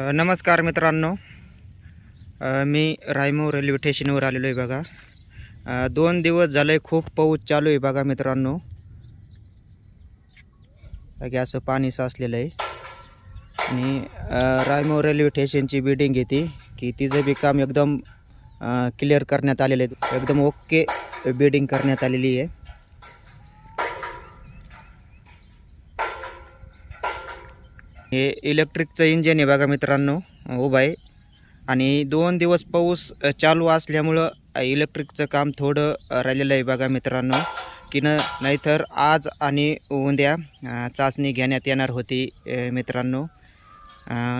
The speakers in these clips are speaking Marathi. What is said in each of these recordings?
नमस्कार मित्रांनो. मी रायमो रेल्वे स्टेशनवर आलेलो आहे बघा. दोन दिवस झाले खूप पाऊस चालू आहे बघा मित्रांनो. बाकी असं पाणी साचलेलं आहे. आणि अ, रायमो रेल्वे स्टेशनची बिल्डिंग येते की तिचं बी काम एकदम क्लिअर करण्यात आलेलं आहे. एकदम ओके बिल्डिंग करण्यात आलेली आहे. हे इलेक्ट्रिकचं इंजिन आहे बघा मित्रांनो उभं आहे. आणि दोन दिवस पाऊस चालू असल्यामुळं इलेक्ट्रिकचं काम थोडं राहिलेलं आहे बघा मित्रांनो. की न नाहीतर आज आणि उद्या चाचणी घेण्यात येणार होती मित्रांनो.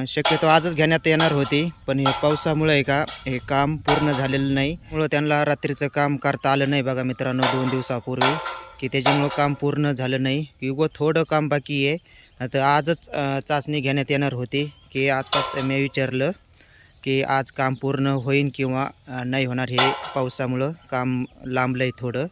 शक्यतो आजच घेण्यात येणार होती पण हे पावसामुळे आहे का हे काम पूर्ण झालेलं नाही. मुळं त्यांना रात्रीचं काम करता आलं नाही बघा मित्रांनो दोन दिवसापूर्वी. की त्याच्यामुळं काम पूर्ण झालं नाही. युग थोडं काम बाकी आहे. तर आजच चाचणी घेण्यात येणार होती की आत्ताच मी विचारलं की आज काम पूर्ण होईन किंवा नाही होणार हे पावसामुळं काम लांबलं आहे थोडं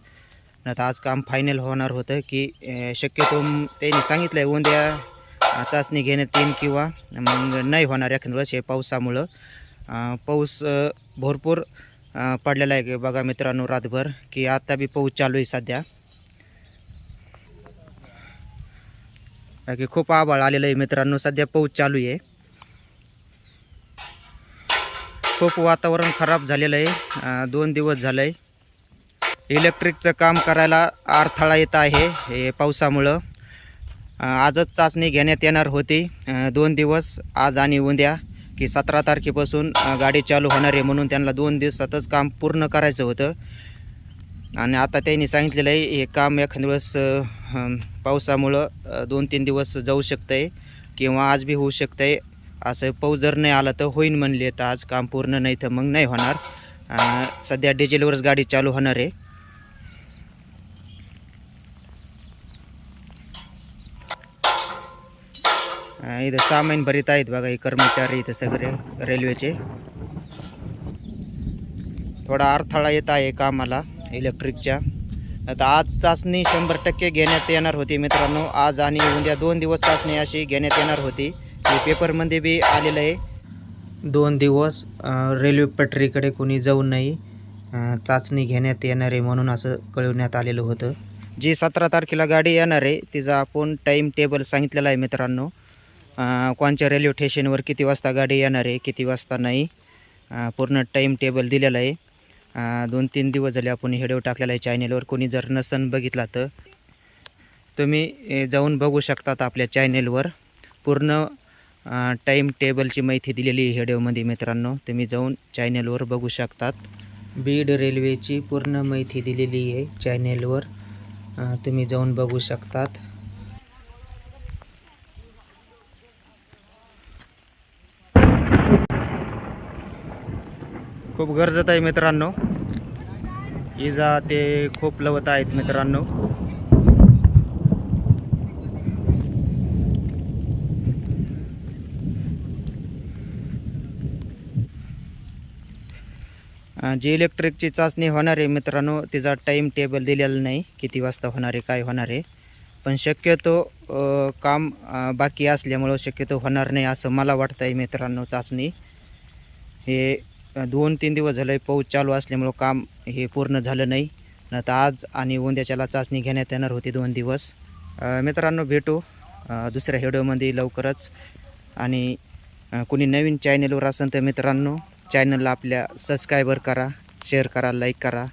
आता आज काम फायनल होणार होतं की शक्यतो त्यांनी सांगितलं आहे उद्या चाचणी घेण्यात येईन किंवा मग नाही होणार एखाद्या वेळेस हे पावसामुळं. पाऊस भरपूर पडलेला आहे की बघा मित्रांनो रातभर की आता बी पाऊस चालू आहे सध्या. बाकी खूप आभाळ आलेलं आहे मित्रांनो. सध्या पाऊस चालू आहे. खूप वातावरण खराब झालेलं आहे. दोन दिवस झालं आहे इलेक्ट्रिकचं काम करायला अडथळा येत आहे हे पावसामुळं. आजच चाचणी घेण्यात येणार होती. दोन दिवस आज आणि उद्या की सतरा तारखेपासून गाडी चालू होणार आहे म्हणून त्यांना दोन दिवसातच काम पूर्ण करायचं होतं. आणि आता त्यांनी सांगितलेलं आहे हे काम एखाद्या वेळेस पावसामुळं दोन तीन दिवस जाऊ शकतं आहे किंवा आज बी होऊ शकतं आहे असं पाऊस जर नाही आला तर होईन म्हणले तर आज काम पूर्ण नाही तर मग नाही होणार. सध्या डिझेलवरच गाडी चालू होणार आहे. इथं सामान भरीत आहेत बघा हे कर्मचारी इथं सगळे रेल्वेचे थोडा अडथळा येत आहे कामाला. इलेक्ट्रिकच्या. आता आज चाचणी शंभर टक्के घेण्यात येणार होती मित्रांनो. आज आणि उद्या दोन दिवस चाचणी अशी घेण्यात येणार होती. हे पेपरमध्ये बी आलेलं आहे. दोन दिवस रेल्वे पटरीकडे कोणी जाऊ नाही चाचणी घेण्यात येणार आहे म्हणून असं कळवण्यात आलेलं होतं. जी सतरा तारखेला गाडी येणार आहे तिचा आपण टाईम टेबल सांगितलेला आहे मित्रांनो. कोणच्या रेल्वे स्टेशनवर किती वाजता गाडी येणार आहे किती वाजता नाही पूर्ण टाईम टेबल दिलेला आहे. दोन तीन दिवस झाले आपण व्हिडिओ टाकलेला आहे चॅनेलवर कोणी जर नसन बघितला तर तुम्ही जाऊन बघू शकतात आपल्या चॅनेलवर पूर्ण टाईम टेबलची माहिती दिलेली आहे व्हिडिओमध्ये मित्रांनो. तुम्ही जाऊन चॅनेलवर बघू शकतात. बीड रेल्वेची पूर्ण माहिती दिलेली आहे चॅनेलवर तुम्ही जाऊन बघू शकतात. खूप गरजत आहे मित्रांनो. इजा ते खूप लवत आहेत मित्रांनो. जी इलेक्ट्रिकची चाचणी होणार आहे मित्रांनो तिचा टाईम टेबल दिलेला नाही किती वाजता होणार आहे काय होणार आहे. पण शक्यतो काम बाकी असल्यामुळं शक्यतो होणार नाही असं मला वाटतं आहे मित्रांनो चाचणी. हे दोन तीन दिवस झालं पाऊस चालू असल्यामुळं काम हे पूर्ण झालं नाही. तर आज आणि उद्याच्याला चाचणी घेण्यात येणार होती दोन दिवस. मित्रांनो भेटू. दुसऱ्या व्हिडिओमध्ये लवकरच. आणि कुणी कोणी नवीन चॅनलवर असेल तर मित्रांनो चॅनलला आपल्या सबस्क्रायबर करा शेअर करा लाईक करा.